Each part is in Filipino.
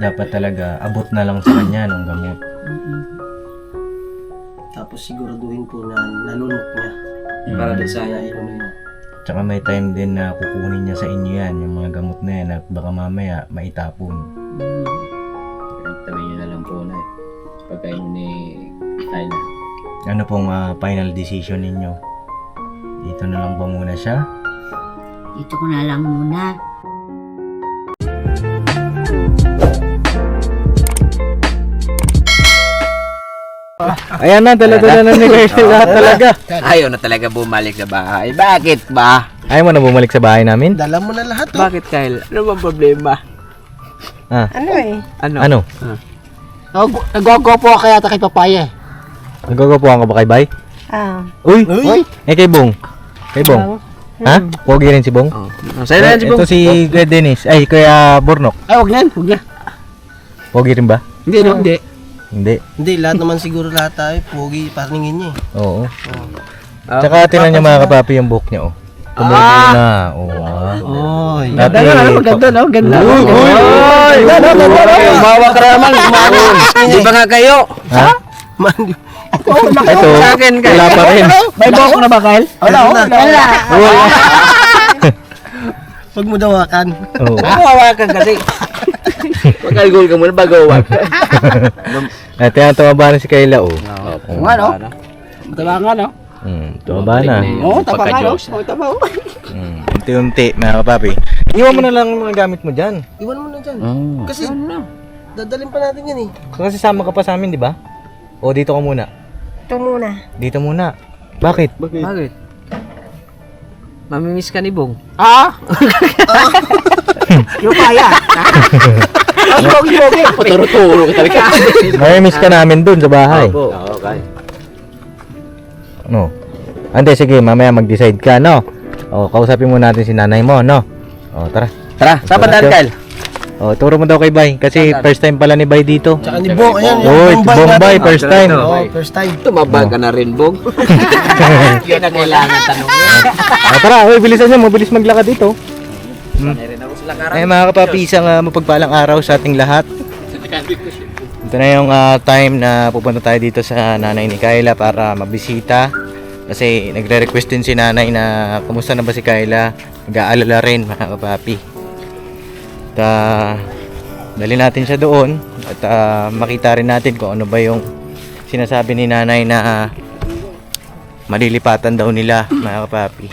dapat talaga abot na lang sa kanya ng gamot. Tapos siguraduhin po na nalunok niya. Para doon sa ano yun. Tsaka may time din na kukunin niya sa inyo yan, yung mga gamot na yan at baka mamaya maitapon. Tabi nyo na lang po na eh. Pagkain ni Tyler. Ano pong ah, final decision ninyo? Dito na lang ba muna siya? Dito ko na lang muna. Ayan na, dala-dala na ni Kyle lahat talaga. Ayaw na talaga bumalik sa bahay. Bakit ba? Ayaw mo na bumalik sa bahay namin? Dala mo na lahat oh. Bakit Kyle? Ano bang problema? Ah, Ano eh? Ano? ano? Nagwago po kaya ta kay papaya. Nagagapuhan ka ba kay Bay? Ah, Uy! Uy! Eh, kay Bong. Kay Bong. Ha? Pogi rin si Bong? Oh. Sa'yo na yan si Bong. Ito si Kuya Dennis. Ay, Kuya Bornok. Ay, wag na, wag na. Pogi rin ba? Hindi, no? Hindi. Hindi. Hindi, lahat naman siguro lahat tayo. Pogi, paringin niya eh. Oo. Ah, Tsaka tinan niyo mga kapapi yung buhok niya, oh. Tumubo na. Oo, ah. Oy. Dati, Maganda no, ganda. Uy! Uy! Ganda, ganda, ganda. Umawa ka naman. Hindi ba nga kayo? Ha? Man, Ito, Sa akin, Kyle. wala pa rin. may buhok na ba, Kyle? Wala, wala. wala. Huwag mo dawakan. Oo. Umawa ka kasi. Magkalgol ka muna bago uwag. At yan, tumaba na si Kayla, oh. Oo. Ano? Mataba nga, no? Hmm, tumaba na. Oo, taba nga, no? Oo, taba, oh. Hmm, unti-unti, mga kapapi. Iwan mo na lang yung mga gamit mo dyan. Iwan mo na dyan. Oh. Kasi, dadalhin pa natin yan eh. Kasi sama ka pa sa amin, di ba? O dito ka muna. Ito muna. Dito muna. Bakit? Bakit? Mamimiss ka ni Bong. Ah? Yung kaya. Ang pogi-pogi. Paturo-turo ka talaga. May miss ka namin dun sa bahay. Oo, okay. No. Ante, sige, mamaya mag-decide ka, no? O, kausapin mo natin si nanay mo, no? O, tara. Tara, saan ba daan, Kyle? O, turo mo daw kay Bay. Kasi first time pala ni Bay dito. Tsaka ni Bong, ayan. Uy, yung Bombay, first time. Oo, first time. Tumaba ka na rin, Bong. Yan na kailangan tanongin. O, tara, uy, bilisan nyo. Mabilis maglakad dito. Sanay Ay, mga kapapi, isang ah, mapagpalang araw sa ating lahat. Ito na yung ah, time na pupunta tayo dito sa nanay ni Kayla para mabisita. Kasi nagre-request din si nanay na kumusta na ba si Kayla. Nag-aalala rin mga kapapi. At ah, dali natin siya doon at ah, makita rin natin kung ano ba yung sinasabi ni nanay na ah, malilipatan daw nila mga kapapi.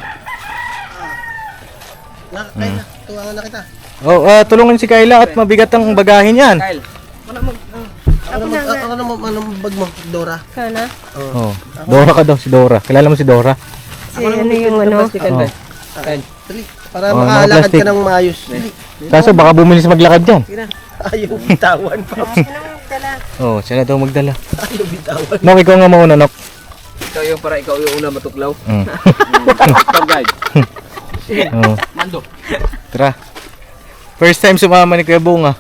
Na. Tuwangan na kita. Oh, ah, tulungan si Kayla at mabigat ang bagahin yan. Kyle, Ano mo, ano, ano, mo- ano, mo bag mo, Dora? Kana? Oh. Dora ka daw, si Dora. Kilala mo si Dora? Si ano yung ano? Oh. Dali. Para Oh, makalakad ka ng maayos. Kaso baka bumilis maglakad dyan. Ayaw bitawan, Paps. Oh, siya na daw magdala. Ayaw bitawan. Nok, ikaw nga mauna, Nok. ikaw yung para ikaw yung una matuklaw. Mm. Pag-guide. Oh. Mando. Tara. First time sumama ni Kuya Bunga.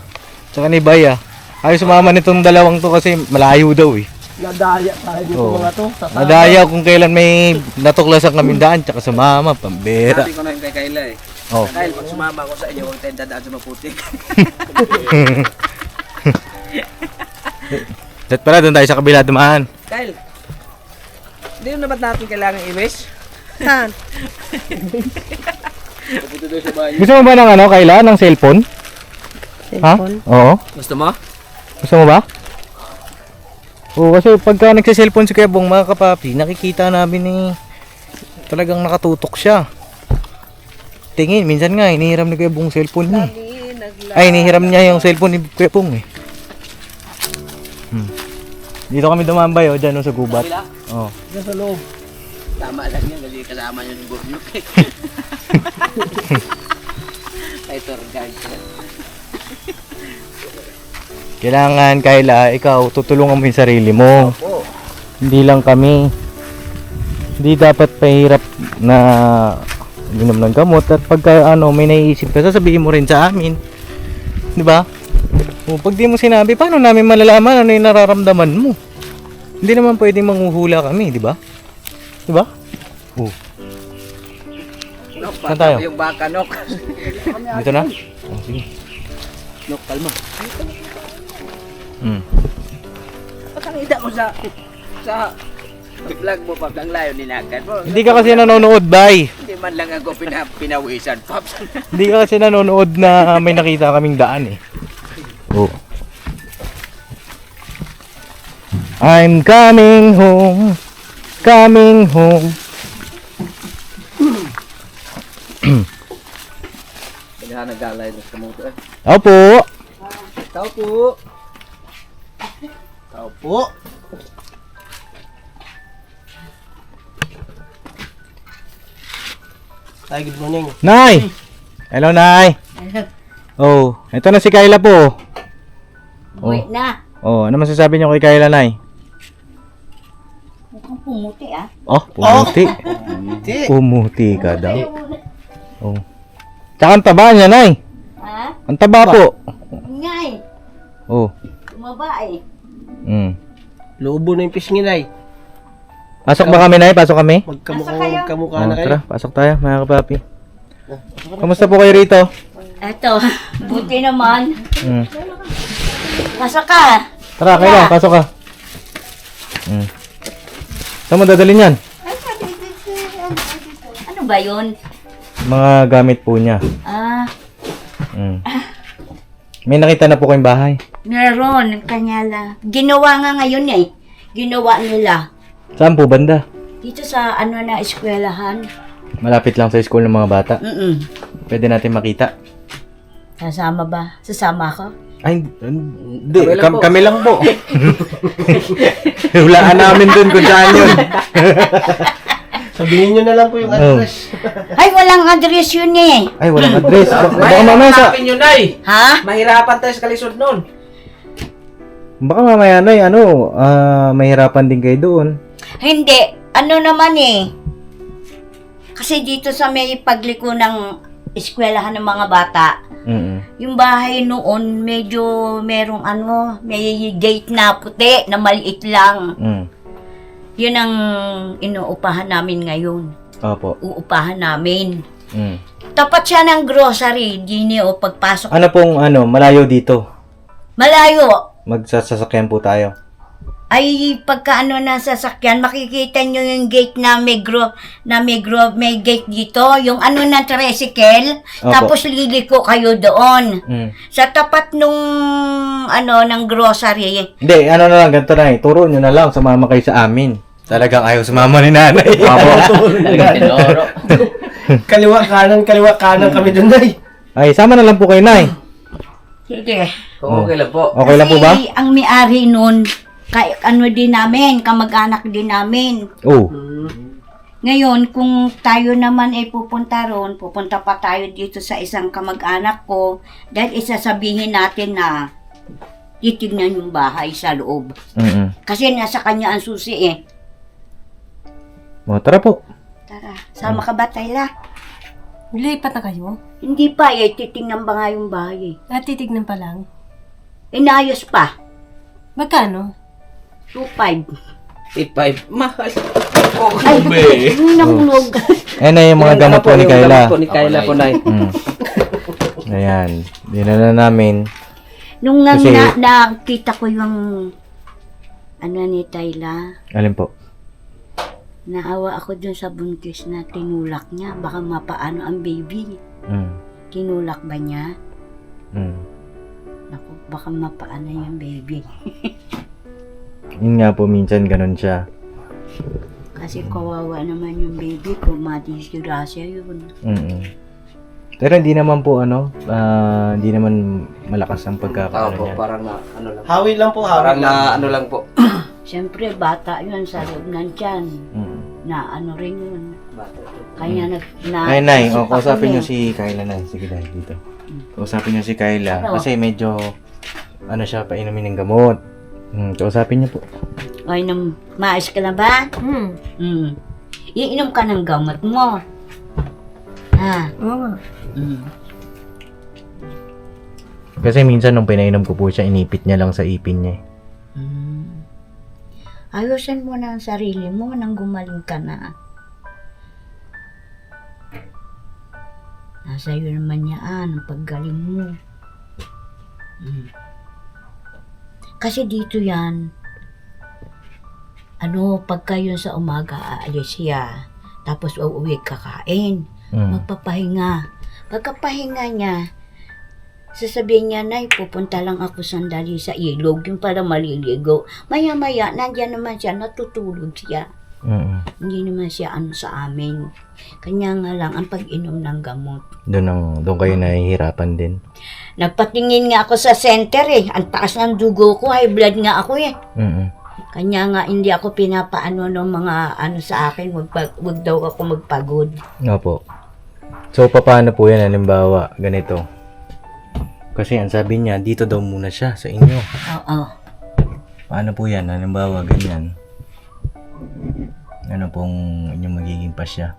Tsaka ni Baya. Ayaw sumama nitong dalawang to kasi malayo daw eh. Nadaya tayo dito Oo. mga to. Sasama. Nadaya kung kailan may natuklasan kami daan tsaka sumama, pambera. Sabi ko na yung kay Kayla eh. Oh. Kyle, pag sumama ako sa inyo, huwag tayong dadaan sa maputik. At pala doon tayo sa kabila dumaan. Kyle, hindi na ba't natin kailangan i-wish? Saan? Gusto mo ba ng ano, Kayla? Ng cellphone? Ha? Cellphone? Oo. Gusto mo? Gusto mo ba? Oo, kasi pagka nagsiselfone si Kuya Bong, mga kapapi, nakikita namin ni talagang nakatutok siya. Tingin, minsan nga, inihiram ni Kuya Bong cellphone niya. eh. Ay, inihiram niya yung cellphone ni Kuya Bong eh. Hmm. Dito kami dumambay, oh, dyan oh, sa gubat. Oh. Diyan sa loob. Tama lang yan kasi kasama yun yung gurnyo. Ay, tour guide. Kailangan, Kayla, ikaw, tutulungan mo yung sarili mo. Oo. Hindi lang kami. Hindi dapat pahirap na minom ng gamot at pagka ano, may naiisip ka, sasabihin mo rin sa amin. Di ba? O, pag di mo sinabi, paano namin malalaman ano yung nararamdaman mo? Hindi naman pwedeng manghuhula kami, di ba? Di ba? Oh, No, Saan tayo? Yung baka, no? dito na? Oh, sige. No, kalma. Mm. Pakakita mo sa sa vlog mo pag ang layo ninakan mo. Hindi ka kasi nanonood, bay. Hindi man lang ako pina, pinawisan, Pops. Hindi ka kasi nanonood na may nakita kaming daan eh. Oh. I'm coming home. Coming home. Kaya nagalay na sa motor. Opo. Tao po. Tao po. Ay, good morning. Nay. Hello, Nay. Oh, ito na si Kayla po. Uwi na. Oh, ano masasabi niyo kay Kayla, Nay? Pumuti ah. Oh, pumuti. Hindi. Pumuti ka daw. Oh. Tsaka ang taba niya, Nay. Ha? Ang taba po. Ngay. Oh. Tumaba eh. Mm. Lobo na yung pisngin ay. Pasok ba kami, Nay? Pasok kami? Magkamukha, Nasa kayo? magkamukha Oh, na kayo. tara, pasok tayo, mga kapapi. Kamusta po kayo rito? Eto, buti naman. Mm. Pasok ka. Tara, Kayla, pasok ka. Mm. Saan mo dadalhin yan? Ano ba yun? Mga gamit po niya. Ah, Mm. May nakita na po kayong bahay. meron. Kanya lang. Ginawa nga ngayon eh. Ginawa nila. Saan po banda? Dito sa ano na eskwelahan. Malapit lang sa school ng mga bata. Mm Pwede natin makita. Sasama ba? Sasama ko? Ay, hindi. Kami lang Kam- po. kami lang po. Hulaan namin dun kung saan yun. Sabihin nyo na lang po yung Oh. address. Ay, walang address yun eh. Ay, walang address. Baka baka mamaya sa... Hanapin yun, Nay. Ha? Mahirapan tayo sa kalisod nun. Baka mamaya na ano, ah, mahirapan din kayo doon. Hindi. Ano naman eh. Kasi dito sa may pagliko ng eskwelahan ng mga bata, Mm yung bahay noon medyo merong ano, may gate na puti na maliit lang. mm. Yun ang inuupahan namin ngayon. Opo. Uupahan namin. Mm. Tapat siya ng grocery, dini o pagpasok. Ano pong ano, malayo dito? Malayo. Magsasasakyan po tayo. Ay, pagka ano na sasakyan, makikita nyo yung gate na may gro, na may gro, may gate dito, yung ano na tricycle, Opo. tapos liliko kayo doon. Mm. Sa tapat nung, ano, ng grocery. Hindi, ano na lang, ganito na eh. Turo nyo na lang, sumama kayo sa amin. Talagang ayaw sumama ni nanay. Opo. Talagang tinoro. kaliwa kanan, kaliwa kanan kami dun ay. Ay, sama na lang po kayo, Nay. Sige. Kung okay lang po. Okay lang po ba? Kasi ang may-ari nun, kay, ano din namin, kamag-anak din namin. Oo. Ngayon, kung tayo naman ay pupunta ron, pupunta pa tayo dito sa isang kamag-anak ko, dahil isasabihin natin na titignan yung bahay sa loob. Mm Kasi nasa kanya ang susi eh. O, tara po. Tara, sama ka ba, Tayla? Lipat na kayo? Hindi pa, eh, titignan ba nga yung bahay eh. Ah, titignan pa lang. Inayos pa. Magkano? 2.5. 8-5. Mahal. Ay, yung nahulog. Ayan na yung mga gamot po ni Kayla. po ni Kayla po, Nay. Mm. Ayan. Dinala namin. Nung nang Kasi- na, nakita ko yung ano ni Tayla, Alin po? naawa ako dun sa buntis na tinulak niya. Baka mapaano ang baby. Mm. Tinulak ba niya? Mm. Naku, baka mapaano yung baby. Yun nga po, minsan ganun siya. Kasi kawawa naman yung baby kung madisgrasya yun. Mm Pero hindi naman po ano, ah, hindi naman malakas ang Tao pagkakaano po, niya. parang na, ano lang. Hawi lang po, hawi Parang lang. na, ano lang po. Siyempre, bata yun sa loob ng tiyan. Mm. Na ano rin yun. Kaya nag... Na, Ay, Nay, isip oh, ako kausapin niyo si Kyla, Nay. Sige, Nay, dito. Kausapin niyo si Kyla. Ano? Kasi medyo, ano siya, painumin ng gamot. Hmm, kausapin niyo po. Ay, nam, maayos ka na ba? Hmm. Hmm. Iinom ka ng gamot mo. Ha? Oo. Hmm. Kasi minsan nung pinainom ko po siya, inipit niya lang sa ipin niya. eh. Hmm. Ayusin mo na ang sarili mo nang gumaling ka na. Nasa iyo naman yan ang paggaling mo. Kasi dito yan, ano, pagka yun sa umaga, aalis siya. Tapos uuwi kakain. Mm. Magpapahinga. Pagkapahinga niya, sasabihin niya, Nay, pupunta lang ako sandali sa ilog. Yung para maliligo. Maya-maya, nandyan naman siya, natutulog siya. Mm. Hindi naman siya ano sa amin. Kanya nga lang ang pag-inom ng gamot. Doon ang doon kayo nahihirapan din. Nagpatingin nga ako sa center eh. Ang taas ng dugo ko, high blood nga ako eh. Mm. Kanya nga hindi ako pinapaano ng mga ano sa akin, wag, pa- wag daw ako magpagod. Opo. So, paano po yan? Halimbawa, ganito. Kasi ang sabi niya, dito daw muna siya sa inyo. Oo. Paano po yan? Halimbawa, ganyan. Ano pong inyong magiging pasya?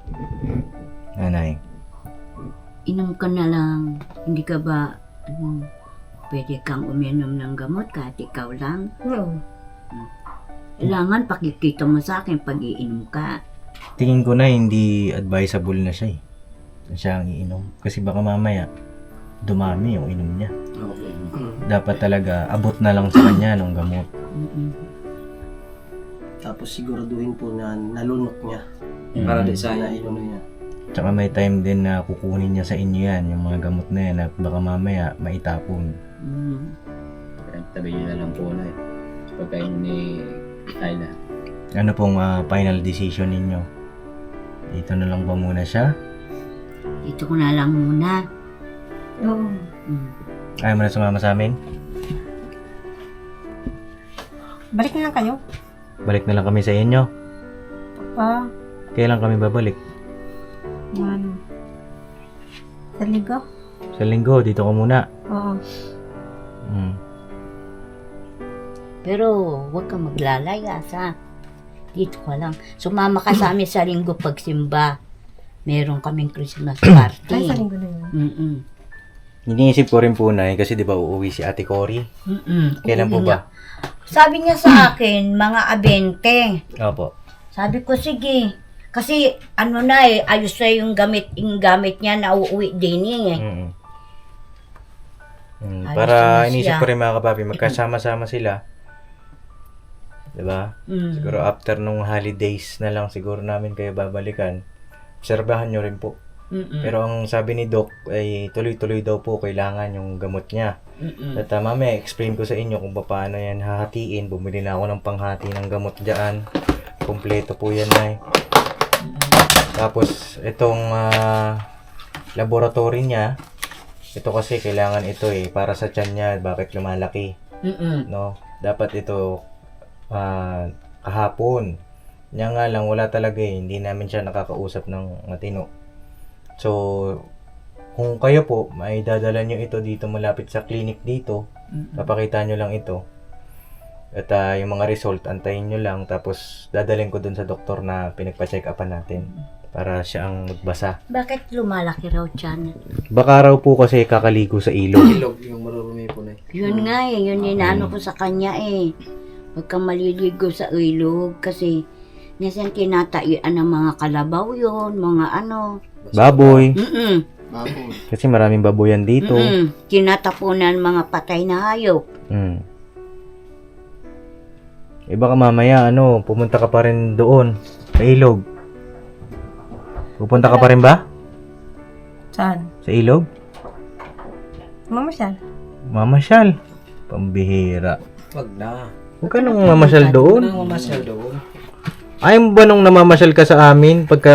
Nanay. Inom ka na lang. Hindi ka ba, ano, pwede kang uminom ng gamot kahit ikaw lang. Oo. Kailangan pakikita mo sa akin pag iinom ka. Tingin ko na hindi advisable na siya eh. Siya ang iinom. Kasi baka mamaya, dumami yung inom niya. Dapat talaga, abot na lang sa kanya ng gamot. Mm-mm. Tapos siguraduhin po na nalunok niya. Para di Na sayang. inom niya. Tsaka may time din na kukunin niya sa inyo yan, yung mga gamot na yan, at baka mamaya maitapon. Mm. Tabi nyo na lang po na eh. Pagkain ni Kyla. Ano pong ah, final decision ninyo? Dito na lang ba muna siya? Dito ko na lang muna. Oo. Mm. Ayaw mo na sumama sa amin? Balik na lang kayo. Balik na lang kami sa inyo. Ah, Kailan kami babalik? yan. Sa ligo? Sa linggo, dito ka muna. Oo. Mm. Pero huwag ka maglalayas ha. Dito ka lang. Sumama ka sa amin sa linggo pagsimba. Meron kaming Christmas Ay, party. sa linggo na yun. Mm-mm. Iniisip ko rin po na kasi di ba uuwi si Ate Cory? Mm-mm. Kailan po ba? Sabi niya sa akin, mga abente. Opo. Sabi ko, sige. Kasi ano na eh, ayos na yung gamit, yung gamit niya na uuwi din eh. Mm. Mm, Ayos para naman inisip siya. ko rin mga kapapi, magkasama-sama sila. Diba? Mm. Siguro after nung holidays na lang siguro namin kayo babalikan. Obserbahan nyo rin po. Mm-mm. Pero ang sabi ni Doc ay tuloy-tuloy daw po kailangan yung gamot niya. Mm-mm. At uh, mamaya explain ko sa inyo kung paano yan hahatiin. Bumili na ako ng panghati ng gamot dyan. Kompleto po yan ay. Tapos itong ah, laboratory niya, ito kasi kailangan ito eh para sa tiyan niya bakit lumalaki, Mm-mm. no? Dapat ito ah, kahapon. Niya nga lang wala talaga eh, hindi namin siya nakakausap ng matino. So kung kayo po, may dadala nyo ito dito malapit sa clinic dito, papakita nyo lang ito. At ah, yung mga result, antayin nyo lang. Tapos, dadalhin ko dun sa doktor na pinagpa-check upan natin. Para siya ang magbasa. Bakit lumalaki raw tiyan? Baka raw po kasi kakaligo sa ilog. Ilog yung marurumi po na Yun nga eh, yun inaano ko sa kanya eh. Huwag kang maliligo sa ilog kasi minsan tinatayuan ng mga kalabaw yun, mga ano. Baboy. Mm-mm. Baboy. Kasi maraming baboyan dito. Mm-mm. Tinatapunan mga patay na hayop. Mm. Eh baka mamaya, ano, pumunta ka pa rin doon. Sa ilog. Pupunta ka pa rin ba? Saan? Sa ilog? Mamasyal. Mamasyal. Pambihira. Wag na. Huwag ka nang mamasyal doon. Nang mamasyal doon. Ayaw mo ba nung namamasyal ka sa amin pagka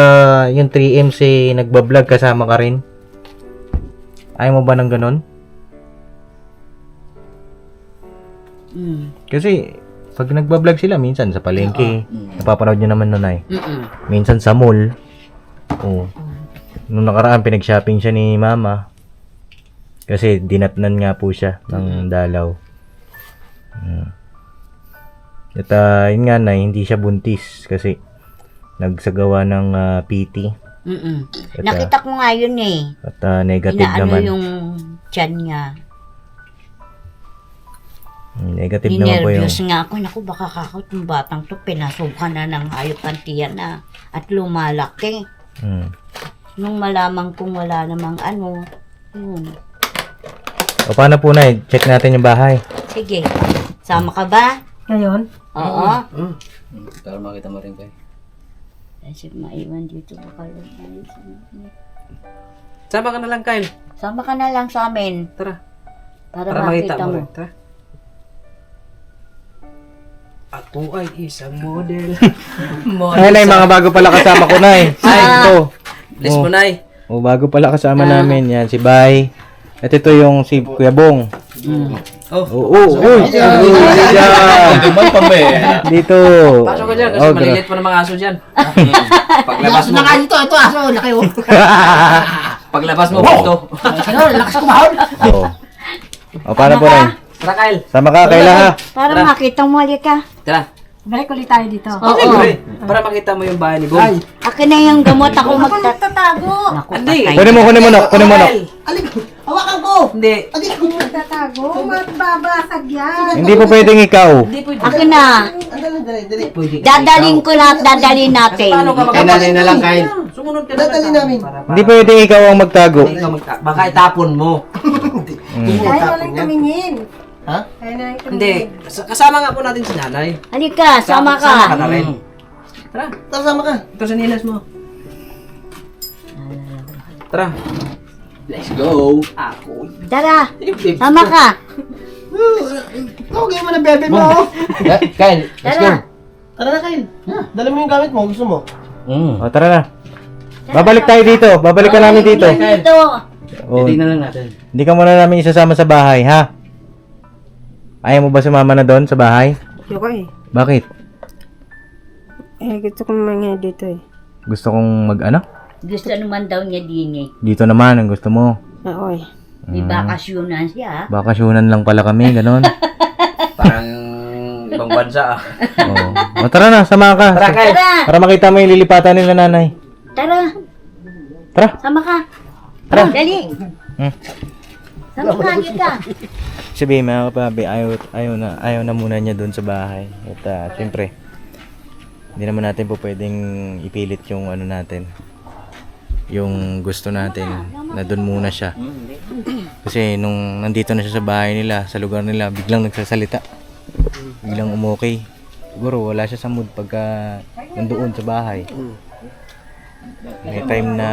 yung 3MC nagbablog kasama ka rin? Ayaw mo ba ng ganun? Mm. Kasi pag nagbablog sila minsan sa palengke, Mm. napapanood nyo naman nun ay. Mm-mm. Minsan sa mall. Oo. Nung nakaraan pinag-shopping siya ni mama. Kasi dinatnan nga po siya ng dalaw. Mm. At ah, yun nga na, hindi siya buntis kasi nagsagawa ng ah, PT. Mm-mm. At, ah, Nakita ko nga yun eh. At ah, negative Inaano naman. yung tiyan niya. Mm, Negative naman po yung... Ninervyos nga ako. Naku, baka kakot yung batang to. Pinasukan na ng hayop ang tiyan na. At lumalaki. Mm. Nung malaman kong wala namang ano, yun. O paano po na Check natin yung bahay. Sige. Sama ka ba? Ngayon? Oo. Para makita mo rin kayo. Kasi maiwan dito baka Sama ka na lang, Kyle. Sama ka na lang sa amin Tara. para, Para makita makita mo mo. rin. Tara. Ako ay isang model. Ay, nay, mga bago pala kasama ko, nay. Ay, ito. Bless mo, Nay. O, bago pala kasama namin. Yan, si Bay. At ito yung si Kuya Bong. Oh. Oo, oh, uy. Duman pa ba eh? Dito. Pasok ka dyan kasi Oh, gra- maliliit pa ng mga aso dyan. Paglabas mo, ito, ito aso, laki oh. paglabas mo, ito. Ano, lakas kumahon. Oo. O, paano po, nay? Tara, Kyle. Sama ka, Kayla ha. Para makita mo ulit ka. Tara. Balik ulit tayo dito. Oo. Siyempre, para makita mo yung bahay ni Bob. Akin na yung gamot ako magtat... Magtatago! Naku, Hindi. Kunin mo, kunin mo na. Kunin mo na. Kyle. Alin, hawakan ko. Hindi. Alin, Magtatago? Magbabasag yan. Hindi po pwedeng ikaw. Hindi pwede. Akin na. Dadalhin ko lahat, dadalhin natin. Paano ka Ay, nalay na lang, Kyle. Sumunod ka na. Dadali namin. Para, para. Hindi pwedeng ikaw ang magtago. Hindi ka magta- Baka itapon mo. Mm. Kaya na lang tumingin. Ha? Kaya na lang tumingin. Hindi. Kas- Kasama nga po natin si nanay. Halika, sama Sama ka ka. na rin. Tara. Tara, sama ka. Ito sa nilas mo. Tara. Let's go. Ako. Tara, sama ka. Okay mo na bebe mo. Kyle, Tara. Tara na, Kyle. Dala mo yung gamit mo, gusto mo. O, tara na. Babalik tayo dito. Babalik ka namin dito. Dito. O, Tingnan lang natin. hindi ka muna namin isasama sa bahay, ha? Ayaw mo ba sumama na doon sa bahay? Ayoko eh. Bakit? Eh, gusto kong mangyay dito eh. Gusto kong mag ano? Gusto naman daw niya din eh. Dito naman ang gusto mo. Oo eh. May bakasyonan siya. Bakasyonan lang pala kami, ganon. Parang ibang bansa ah. o. o, tara na, sama ka. Tara, Kyle. Tara, Para makita mo yung lilipatan nila nanay. tara. Tara. Sama ka. Tara. Dali. Hmm. Sama ka, halika. Sabi mga kapabi, ayaw, ayaw, na, ayaw na muna niya doon sa bahay. At ah, syempre, hindi naman natin po pwedeng ipilit yung ano natin. Yung gusto natin na doon muna siya. Kasi nung nandito na siya sa bahay nila, sa lugar nila, biglang nagsasalita. Biglang umokay. Siguro wala siya sa mood pagka nandoon sa bahay. May time na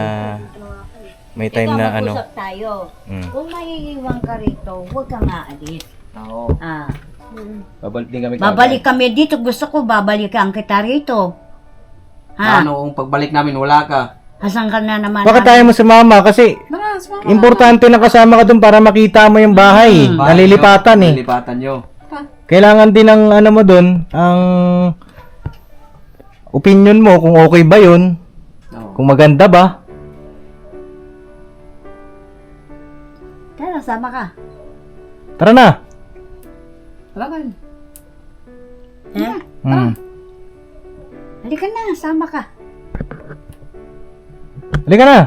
may time na ano. Mag-usap tayo. Mm. Kung maiiwan ka rito, huwag kang aalis. Oo. Ah. Babalik din kami. Babalik kami dito. Gusto ko babalikan kita rito. Ha? Ano kung pagbalik namin wala ka? Hasan ka na naman. Bakit tayo mo sumama? Kasi importante na kasama ka doon para makita mo yung bahay. Nalilipatan eh. Nalilipatan nyo. Kailangan din ng ano mo doon, ang opinion mo kung okay ba yun, Oo. kung maganda ba. Tara, sama ka. Tara na. Tara. Eh? Hmm. Halika na, sama ka. Halika na.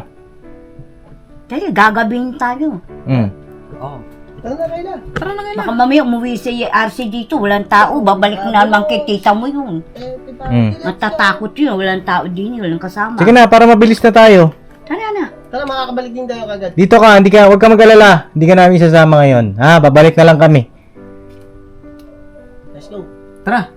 Dali, gagabihin tayo. Hmm. Oo. Tara na, Kyle. Tara na ngayon. Baka mamaya umuwi si RC dito, walang tao. Babalik na naman kay tita mo yun. Eh, Hmm. Matatakot yun, walang tao din, walang kasama. Sige na, para mabilis na tayo. Tara na. Tara, makakabalik din tayo kagad. Dito ka, hindi ka, huwag ka mag-alala. Hindi ka namin isasama ngayon. Ha, babalik na lang kami. Let's go. Tara.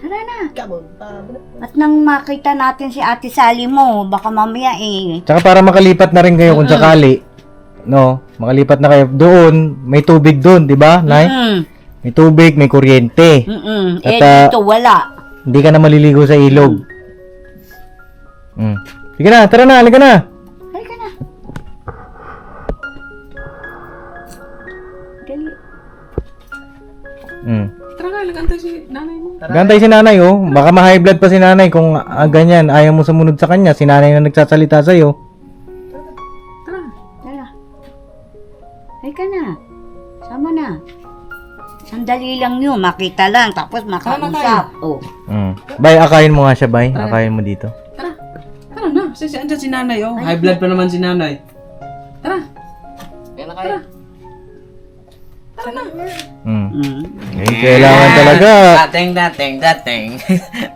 Tara na. Come on. Tara. At nang makita natin si Ate Sally mo, baka mamaya eh. Tsaka para makalipat na rin kayo kung sakali. No, makalipat na kayo. Doon, may tubig doon, di ba, Nay? Mm, May tubig, may kuryente. mm, At, eh, ah, dito wala. Hindi ka na maliligo sa ilog. Mm. Sige na, tara na, halika na. Halika na. Dali. Mm. Tara, Kyle. Gantay si nanay mo. Gantay si nanay, oh. Baka ma-high blood pa si nanay kung ah, ganyan, ayaw mo sumunod sa kanya. Si nanay na nagsasalita sa'yo. Tara. Tara. Halika na. Sama na. Sandali lang yun, makita lang, tapos makausap. Oh. Mm. Bay, akayin mo nga siya, bay. Akayin mo dito. Tara. Tara na. Kasi andyan si nanay oh. High blood pa naman si nanay. Tara. Kaya na kayo. Tara. Mm. Mm. Eh, kailangan talaga. Dating, dating, dating.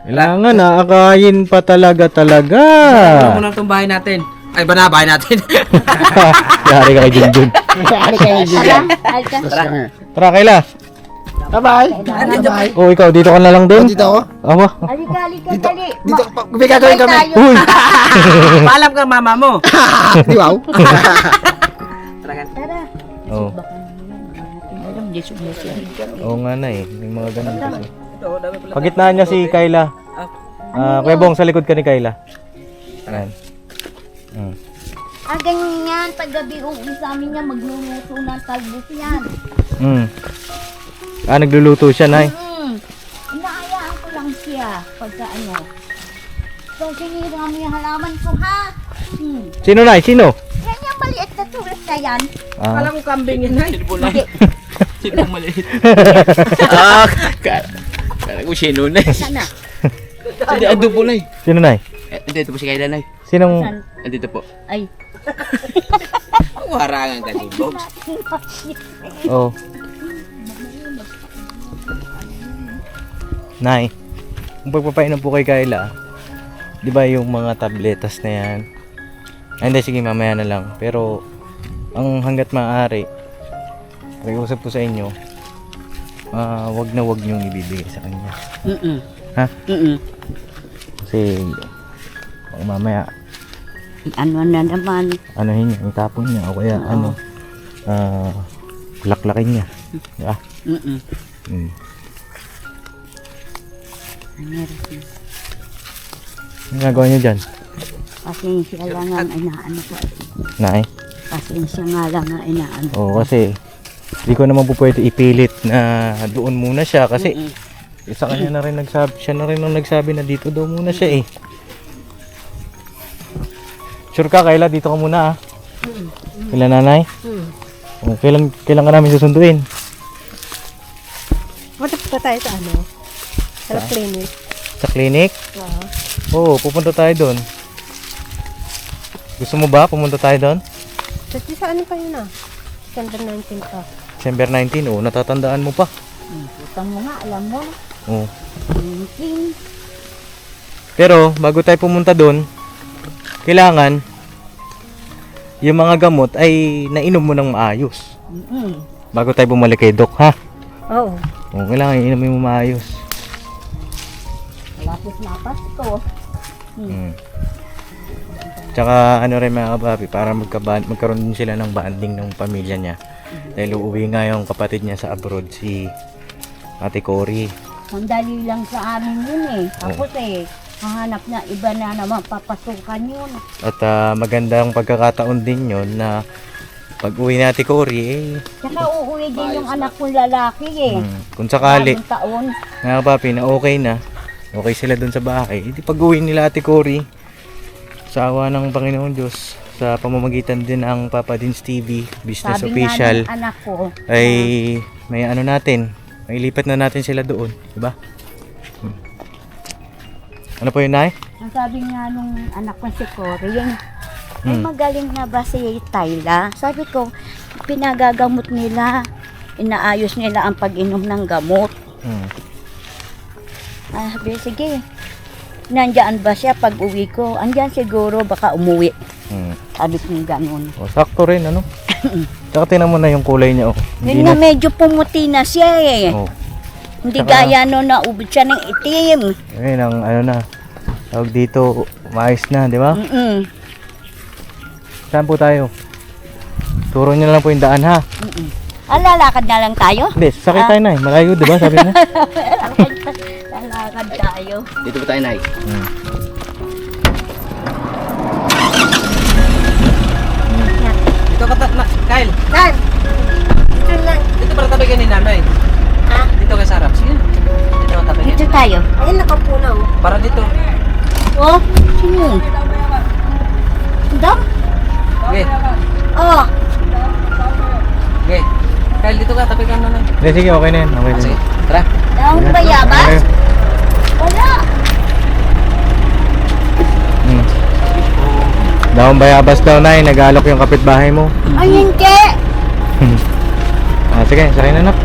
Kailangan, aakayin pa talaga talaga. Ano muna itong bahay natin? Ay, ba na, bahay natin. Yari ka kay Junjun. Tara, halika. Tara, Kayla. Bye-bye. Bye-bye. Oh, ikaw, dito ka na lang din. Dito ako. Aba. Halika, halika, dali. Dito, may gagawin kami. Uy! Paalam ka, mama mo. Di wow? Tara. Oh. Di sumusunod. Oo nga na eh. May mga ganun kasi. Pagitnaan niya si Kayla. Ah, Kuya Bong, sa likod ka ni Kayla. Ayan. Mm. Ah, ganyan yan. Paggabi uwi sa amin niya, magluluto ng talbos yan. Mm. Ah, nagluluto siya, Nay. Hmm. Inaayaan ko lang siya pagka ano. So, sinira mo yung halaman ko, ha? Hmm. Sino, Nay? Sino? Yan yung maliit na tulas na yan. Ah. Alam ko kambing yun, ay. Hindi. Sino maliit? Ah, kala ko sino na eh. Sana. Hindi, ando po na eh. Sino, Nay? Eh, Dito po si Kayla na eh. Sinong... Andito po. Ay. Ang warangan ka ni Bob. Oh. Nay, kung pagpapainom po kay Kayla, di ba yung mga tabletas na yan? Ay, hindi, sige, mamaya na lang. Pero, ang hanggat maaari, pakiusap ko sa inyo, ah, wag na wag niyong ibibigay sa kanya. Mm-mm. Ha? Mm-mm. Kasi, mamaya, Ano na naman. ano niya, itapon niya, o kaya, ano, ah, laklakin niya. Di ba? Mm-mm. Meron. Ano gagawin niyo dyan? Pasensya lang ang inaano ko. Nay? Pasensya nga lang ang inaano. Oo, kasi hindi ko naman po pwede ipilit na doon muna siya kasi isa kanya na rin nagsabi, siya na rin ang nagsabi na dito daw muna siya eh. Sure ka, Kayla, dito ka muna ah. Kailan nanay? Oh, kailan, kailan ka namin susunduin? Punta pa tayo sa ano? Sa clinic. Sa clinic? Oo, pupunta tayo doon. Gusto mo ba pumunta tayo doon? Sa, sa ano kayo na? December 19 pa. December 19, oo, natatandaan mo pa. Utang mo nga, alam mo. Oo. Thinking. Pero bago tayo pumunta doon, kailangan yung mga gamot ay nainom mo ng maayos. Mm-mm. Bago tayo bumalik kay Doc, ha? Oo. O, kailangan inumin mo maayos. Lapos na Pasko. Mm. Tsaka ano rin mga kapapi, para magkaban magkaroon din sila ng banding ng pamilya niya. Dahil uuwi nga yung kapatid niya sa abroad, si Ate Cory. Sandali lang sa amin yun eh. Tapos eh, hahanap na iba na naman papasukan yun. At ah, magandang pagkakataon din yon na pag uwi ni Ate Cory, eh, Tsaka uuwi din yung anak kong lalaki eh. mm, kung sakali, Bagong taon. Mga papi, na okay na. Okay sila dun sa bahay. Hindi pag uwi nila ate Cory, sa awa ng Panginoon Diyos, sa pamamagitan din ng Papa Dins TV, Business Sabi Official, nga ng anak ko, ay may ano natin, may lipat na natin sila doon. Diba? Hmm. Ano po yun, Nay? ang sabi nga nung anak ko si Cory, yung ay Hmm. magaling na ba si Tayla? Sabi ko, pinagagamot nila, inaayos nila ang pag-inom ng gamot. Hmm. Ah, sabi, sige. Nandyan ba siya pag uwi ko? Andyan siguro, baka umuwi. Hmm. Sabi ko ganun. O, sakto rin, ano? Tsaka tinan mo na yung kulay niya, oh. Yun nga, medyo pumuti na siya eh. Oh. Hindi Tsaka- gaya no na ubod siya ng itim. Ayun, ang ano na. Tawag dito, maayos na, di ba? Mm-mm. Saan po tayo? Turo niyo na lang po yung daan, ha? Ah, lalakad na lang tayo? Hindi, sakit tayo na eh. Malayo, di ba? Sabi mo? lalakad tayo. Dito ba tayo, Nay? Hmm. Dito ka, ta- na, Kyle. Dad! Ito lang. Dito para tabi ka ni nanay. Ha? Dito kay Sarap. Sige. Dito ka tabi ka. Dito tayo. Ayun, nakaupo na oh. Para dito. Oh, sino? Dam? Okay. Oh, Okay. Kyle, dito ka, tabi ka nanay. Hindi, sige, okay na yan. Okay na Sige. Tara. daong bayabas? Okay. Wala. Hmm. Daong bayabas daw na nag-alok yung kapitbahay mo. Ay, hindi. ah, sige, sakay na nak.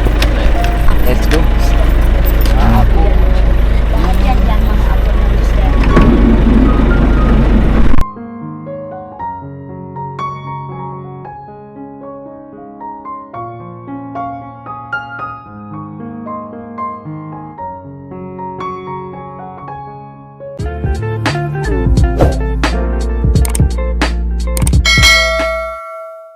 Let's go.